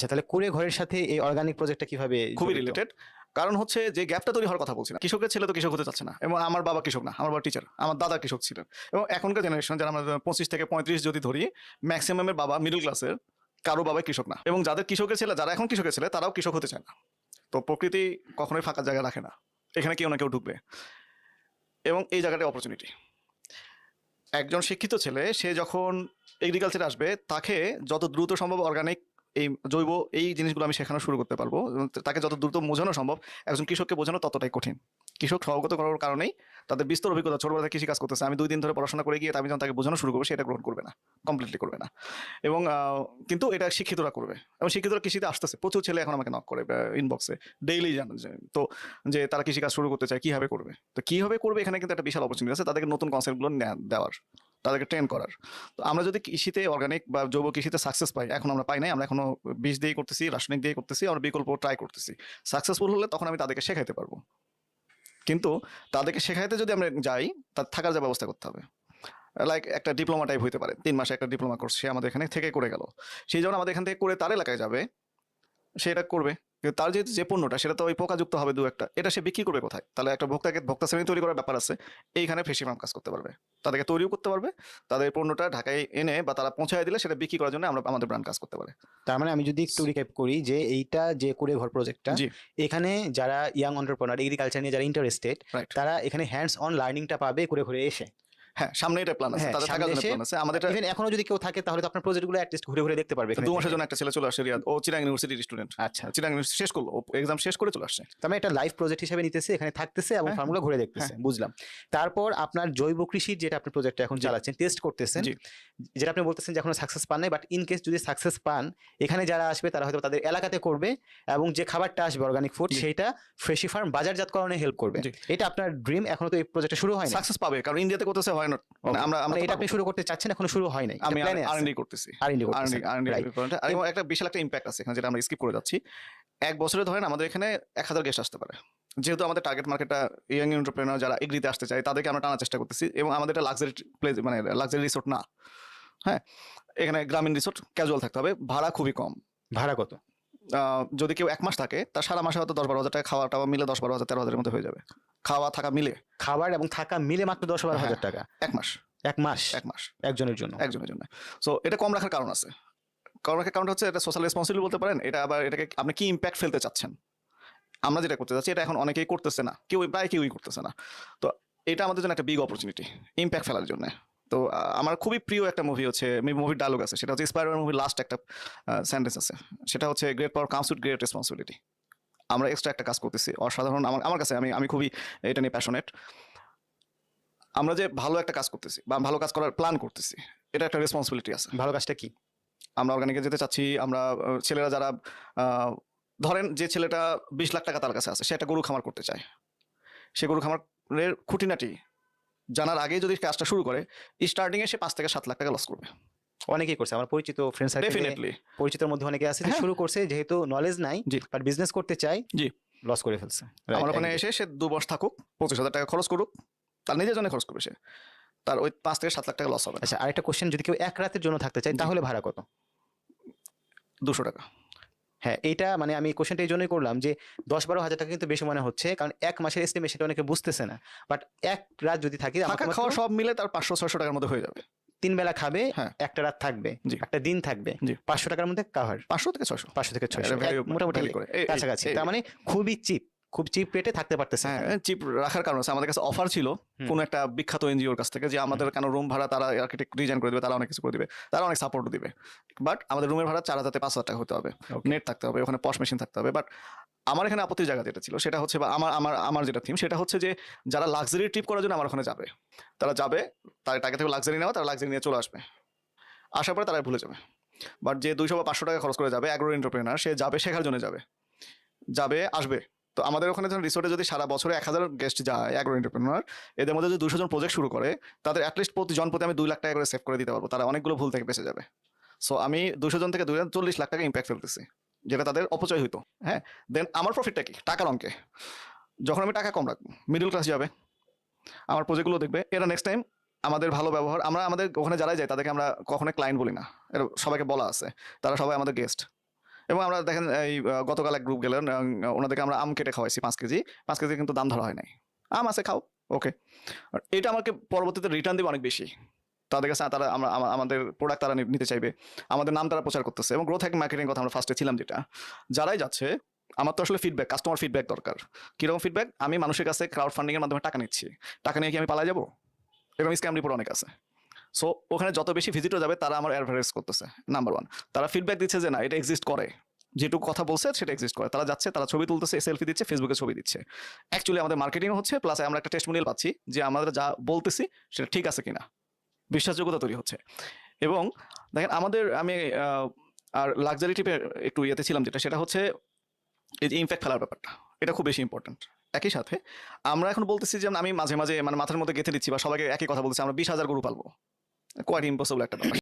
আচ্ছা তাহলে কুড়ে ঘরের সাথে এই অর্গানিক প্রজেক্টটা কীভাবে খুবই রিলেটেড কারণ হচ্ছে যে গ্যাপটা তৈরি হওয়ার কথা বলছি না। কৃষকের ছেলে তো কৃষক হতে চাচ্ছে না এবং আমার বাবা কৃষক না আমার বাবা টিচার আমার দাদা কৃষক ছিলেন। এবং এখনকার জেনারেশন যারা আমরা পঁচিশ থেকে পঁয়ত্রিশ যদি ধরি ম্যাক্সিমামের বাবা মিডল ক্লাসের কারও বাবা কৃষক না। এবং যাদের কৃষকের ছেলে যারা এখন কৃষকের ছেলে তারাও কৃষক হতে চায় না। তো প্রকৃতি কখনোই ফাঁকা জায়গা রাখে না। এখানে কেউ না কেউ ঢুকবে। এবং এই জায়গাটা অপরচুনিটি একজন শিক্ষিত ছেলে সে যখন এগ্রিকালচারে আসবে তাকে যত দ্রুত সম্ভব অর্গানিক এই জৈব এই জিনিসগুলো আমি শেখানো শুরু করতে পারব। তাকে যত দ্রুত বোঝানো সম্ভব, একজন কৃষককে বোঝানো ততটাই কঠিন। কৃষক স্বভাবগত করার কারণেই তাদের বিস্তর অভিজ্ঞতা, ছোটবেলা থেকে কৃষি কাজ করতেছে। আমি দুই দিন ধরে পড়াশোনা করে গিয়ে আমি যখন তাকে বোঝানো শুরু করব সেটা গ্রহণ করবে না কমপ্লিটলি করবে না। এবং কিন্তু এটা শিক্ষিতরা করবে। এবং শিক্ষিতরা কৃষিতে আসতেছে। প্রচুর ছেলে এখন আমাকে নক করে ইনবক্সে ডেইলি জানেন যে, তো, যে তারা কৃষিকাজ শুরু করতে চায়, কীভাবে করবে? তো কীভাবে করবে এখানে কিন্তু একটা বিশাল অপরচুনিটি আছে। তাদেরকে নতুন কনসেপ্টগুলো দেওয়ার। তাদেরকে ট্রেন করার। তো আমরা যদি কৃষিতে অর্গানিক বা জৈব কৃষিতে সাকসেস পাই, এখন আমরা পাই নাই, আমরা এখনও বীজ দিয়ে করতেছি, রাসায়নিক দিয়ে করতেছি, আমরা বিকল্প ট্রাই করতেছি। সাকসেসফুল হলে তখন আমি তাদেরকে শেখাইতে পারব। কিন্তু তাদেরকে শেখাইতে যদি আমরা যাই, তার থাকার যা ব্যবস্থা করতে হবে। লাইক একটা ডিপ্লোমা টাইপ হইতে পারে, তিন মাসে একটা ডিপ্লোমা কোর্স সে আমাদের এখানে থেকে করে গেল। সেই যখন আমাদের এখান থেকে করে তার এলাকায় যাবে, সে এটা করবে। কিন্তু তার যেহেতু যে পণ্যটা সেটা তো ওই পোকাযুক্ত হবে দু একটা। এটা সে বিক্রি করবে কোথায়? তাহলে একটা ভোক্তাকে ভোক্তা শ্রেণি তৈরি করার ব্যাপার আছে। এইখানে ফেসি ফার্ম কাজ করতে পারবে। তাদেরকে তৈরিও করতে পারবে। তাদের পণ্যটা ঢাকায় এনে বা তারা পৌঁছায় দিলে সেটা বিক্রি করার জন্য আমরা আমাদের ব্র্যান্ড কাজ করতে পারে। তার মানে আমি যদি একটু রিক্যাপ করি যে এইটা যে করে ঘর প্রজেক্টটা এখানে যারা ইয়াং অন্টারপ্রনার এগ্রিকালচার নিয়ে যারা ইন্টারেস্টেড তারা এখানে হ্যান্ডস অন লার্নিংটা পাবে করে ঘুরে এসে। হ্যাঁ সামনে এটা প্ল্যান আছে হ্যাঁ, তাদের থাকার জন্য প্ল্যান আছে। আমাদের ইভেন এখনও যদি কেউ থাকে তাহলে তো আপনার প্রজেক্টগুলো অ্যাটলিস্ট ঘুরে ঘুরে দেখতে পারবে দু মাসের জন্য একটা ছেলে চলে আসছে রিয়াদ। ও চিরাং ইউনিভার্সিটির স্টুডেন্ট আচ্ছা। চিরাং ইউনিভার্সিটি শেষ করল। এক্সাম শেষ করে চলে আসছে। তার মানে এটা লাইভ প্রজেক্ট হিসেবে নিতেছে এখানে থাকতেছে এবং হ্যাঁ, ফার্মগুলো ঘুরে দেখতেছে বুঝলাম। তারপর আপনার জৈব কৃষির যেটা আপনি প্রজেক্টটা এখন চালাচ্ছেন টেস্ট করতেছেন যেটা আপনি বলতেছেন যে এখনও সাকসেস পান নাই বাট ইন কেস যদি সাকসেস পান এখানে যারা আসবে তারা হয়তো তাদের এলাকাতে করবে এবং যে খাবারটা আসবে অর্গানিক ফুড সেটা ফ্রেশি ফার্ম বাজারজাতকরণে হেল্প করবে। এটা আপনার ড্রিম এখনও তো এই প্রজেক্টটা শুরু হয় সাকসেস পাবে কারণ ইন্ডিয়াতে করতেছে হয় না মানে আমরা আমরা মানে এটা আপনি শুরু করতে চাচ্ছেন এখনও শুরু হয় নাই। আমি আরএনডি করতেছি। আর&D আরএনডি আরএনডি এবং একটা বিশাল একটা ইম্প্যাক্ট আছে এখানে যেটা আমরা স্কিপ করে যাচ্ছি। এক বছরে ধরেন আমাদের এখানে এক হাজার গেস্ট আসতে পারে। যেহেতু আমাদের টার্গেট মার্কেটটা ইয়াং এন্টারপ্রেনার যারা এগ্রিতে আসতে চায় তাদেরকে আমরা টানার চেষ্টা করতেছি এবং আমাদের এটা লাক্সারি প্লেস মানে লাক্সারি রিসোর্ট না। হ্যাঁ? এখানে গ্রামীণ রিসোর্ট ক্যাজুয়াল থাকতে হবে ভাড়া খুবই কম। ভাড়া কত? যদি কেউ এক মাস থাকে তার সারা মাসে হয়তো দশ বারো হাজার টাকা খাওয়া টাওয়া মিলে দশ বারো হাজার তেরো হাজারের মধ্যে হয়ে যাবে। খাওয়া থাকা মিলে। খাবার এবং থাকা মিলে মাত্র দশ বারো হাজার টাকা। এক মাস। এক মাস? এক মাস। একজনের জন্য? একজনের জন্য। সো এটা কম রাখার কারণ আছে। কম রাখার কারণ হচ্ছে এটা সোশ্যাল রেসপন্সিবিলিটি বলতে পারেন এটা আবার এটাকে আপনি কি ইম্প্যাক্ট ফেলতে চাচ্ছেন? আমরা যেটা করতে চাচ্ছি এটা এখন অনেকেই করতেছে না। কেউ প্রায় কেউই করতেছে না। তো এটা আমাদের জন্য একটা বিগ অপরচুনিটি ইম্প্যাক্ট ফেলার জন্য। তো আমার খুবই প্রিয় একটা মুভি হচ্ছে মুভির ডায়লগ আছে। সেটা হচ্ছে স্পাইডার মুভির লাস্ট একটা সেন্টেন্স আছে। সেটা হচ্ছে great power comes with great responsibility আমরা এক্সট্রা একটা কাজ করতেছি। অসাধারণ আমার আমার কাছে আমি আমি খুবই এটা নিয়ে প্যাশনেট আমরা যে ভালো একটা কাজ করতেছি বা ভালো কাজ করার প্ল্যান করতেছি এটা একটা রেসপন্সিবিলিটি আছে। ভালো কাজটা কি? আমরা অর্গানিকে যেতে চাচ্ছি আমরা ছেলেরা যারা ধরেন যে ছেলেটা বিশ লাখ টাকা তার কাছে আছে সে একটা গরু খামার করতে চায়। সে গরু খামারের খুঁটিনাটি জানার আগে যদি কাজটা শুরু করে স্টার্টিংয়ে সে পাঁচ থেকে সাত লাখ টাকা লস করবে। অনেকেই করছে। আমার পরিচিত ফ্রেন্ড সার্কেলে পরিচিতের মধ্যে অনেকে আছে যে হ্যাঁ। শুরু করছে যেহেতু নলেজ নাই বাট বিজনেস করতে চাই জি। লস করে ফেলছে। আমার ওখানে এসে সে দু বছর থাকুক পঁচিশ হাজার টাকা খরচ করুক তার নিজের জন্য খরচ করবে সে। তার ওই পাঁচ থেকে সাত লাখ টাকা লস হবে আচ্ছা আরেকটা কোশ্চেন যদি কেউ এক রাতের জন্য থাকতে চায় তাহলে ভাড়া কত? দুশো টাকা। হ্যাঁ এটা মানে আমি কোশ্চেনটা এই জন্যই করলাম যে দশ বারো হাজার টাকা কিন্তু বেশি মনে হচ্ছে কারণ এক মাসের এস্টিমেশনটা অনেকে বুঝতেছে না। বাট এক রাত যদি থাকে খাওয়া সব মিলে তার পাঁচশো ছয়শো টাকার মধ্যে হয়ে যাবে। তিন বেলা খাবে হ্যাঁ। একটা রাত থাকবে। একটা দিন থাকবে পাঁচশো টাকার মধ্যে কাভার পাঁচশো থেকে ছশো পাঁচশো থেকে ছয়শো। মোটামুটি কাছাকাছি। তার মানে খুবই চিপ খুব চিপ রেটে থাকতে পারতেছে হ্যাঁ চিপ রাখার কারণ আছে আমাদের কাছে অফার ছিল। কোন একটা বিখ্যাত এনজিওর কাছ থেকে যে আমাদের কেন রুম ভাড়া তারা আর্কিটেক্ট ডিজাইন করে দেবে তারা অনেক কিছু করে দিবে তারা অনেক সাপোর্ট দিবে। বাট আমাদের রুমের ভাড়া চার হাজার থেকে পাঁচ হাজার টাকা হতে হবে। নেট থাকতে হবে ওখানে পশ মেশিন থাকতে হবে। বাট আমার এখানে আপত্তির জায়গা যেটা ছিল সেটা হচ্ছে বা আমার আমার আমার যেটা থিম সেটা হচ্ছে যে যারা লাক্সারি ট্রিপ করার জন্য আমার ওখানে যাবে তারা যাবে তার টাকা থেকে লাক্সারি নেওয়া তারা লাক্সারি নিয়ে চলে আসবে। আসার পরে তারা ভুলে যাবে। বাট যে দুইশো বা পাঁচশো টাকা খরচ করে যাবে অ্যাগ্রো এন্টারপ্রেনার সে যাবে শেখার জন্য যাবে। যাবে আসবে। তো আমাদের ওখানে ধরুন রিসোর্টে যদি সারা বছরে এক হাজার গেস্ট যায় অ্যাগ্রো এন্টারপ্রেনার এদের মধ্যে যদি দুশো জন প্রজেক্ট শুরু করে, তাদের অ্যাটলিস্ট প্রতি জন প্রতি আমি দুই লাখ টাকা করে সেভ করে দিতে পারব। তারা অনেকগুলো ভুল থেকে বেঁচে যাবে। সো আমি দুশো জন থেকে দুই চল্লিশ লাখ টাকা ইম্প্যাক্ট ফেলতেছি, যেটা তাদের অপচয় হইতো। হ্যাঁ? দেন আমার প্রফিটটা কি? টাকার অঙ্কে যখন আমি টাকা কম রাখব মিডল ক্লাস যাবে। আমার প্রজেক্টগুলো দেখবে, এরা নেক্সট টাইম আমাদের ভালো ব্যবহার, আমরা আমাদের ওখানে যারাই যাই তাদেরকে আমরা কখনোই ক্লায়েন্ট বলি না। এটা সবাইকে বলা আছে। তারা সবাই আমাদের গেস্ট এবং আমরা দেখেন, এই গতকাল এক গ্রুপ গেলেন ওনাদেরকে আমরা আম কেটে খাওয়াইছি পাঁচ কেজি। পাঁচ কেজি কিন্তু দাম ধরা হয় নাই। আম আছে, খাও। ওকে এটা আমাকে পরবর্তীতে রিটার্ন দেবে অনেক বেশি। তাদের কাছে তারা আমরা আমাদের প্রোডাক্ট তারা নিতে চাইবে। আমাদের নাম তারা প্রচার করতেছে এবং গ্রোথ হ্যাক মার্কেটিং কথা আমরা ফার্স্টে ছিলাম যেটা। যারাই যাচ্ছে, আমার তো আসলে ফিডব্যাক কাস্টমার ফিডব্যাক দরকার। কীরকম ফিডব্যাক আমি মানুষের কাছে ক্রাউড ফান্ডিংয়ের মাধ্যমে টাকা নিচ্ছি। টাকা নিয়ে কি আমি পালা যাব? এরকম স্ক্যাম রিপোর্ট অনেক আছে। সো ওখানে যত বেশি ভিজিটর যাবে, তারা আমার অ্যাডভার্টাইজ করতেছে নাম্বার ওয়ান তারা ফিডব্যাক দিচ্ছে যে না, এটা এক্সিস্ট করে। যেটুকু কথা বলছে, সেটা এক্সিস্ট করে। তারা যাচ্ছে, তারা ছবি তুলতেছে সেলফি দিচ্ছে ফেসবুকে ছবি দিচ্ছে। অ্যাকচুয়ালি আমাদের মার্কেটিং হচ্ছে প্লাস আমরা একটা টেস্টমোনিয়াল পাচ্ছি যে আমরা যা বলতেছি, সেটা ঠিক আছে কিনা। বিশ্বাসযোগ্যতা তৈরি হচ্ছে। এবং দেখেন, আমাদের, আমি আর লাক্সারি ট্রিপে একটু ইয়েতে ছিলাম যেটা, সেটা হচ্ছে এই যে ইম্প্যাক্ট ফেলার ব্যাপারটা। এটা খুব বেশি ইম্পর্টেন্ট একই সাথে, আমরা এখন বলতেছি যে আমি মাঝে মাঝে মানে মাথার মধ্যে গেঁথে দিচ্ছি বা সবাইকে একই কথা বলতেছি, আমরা বিশ হাজার গরু পালবো। কোয়াইট ইম্পসিবল একটা ব্যাপার।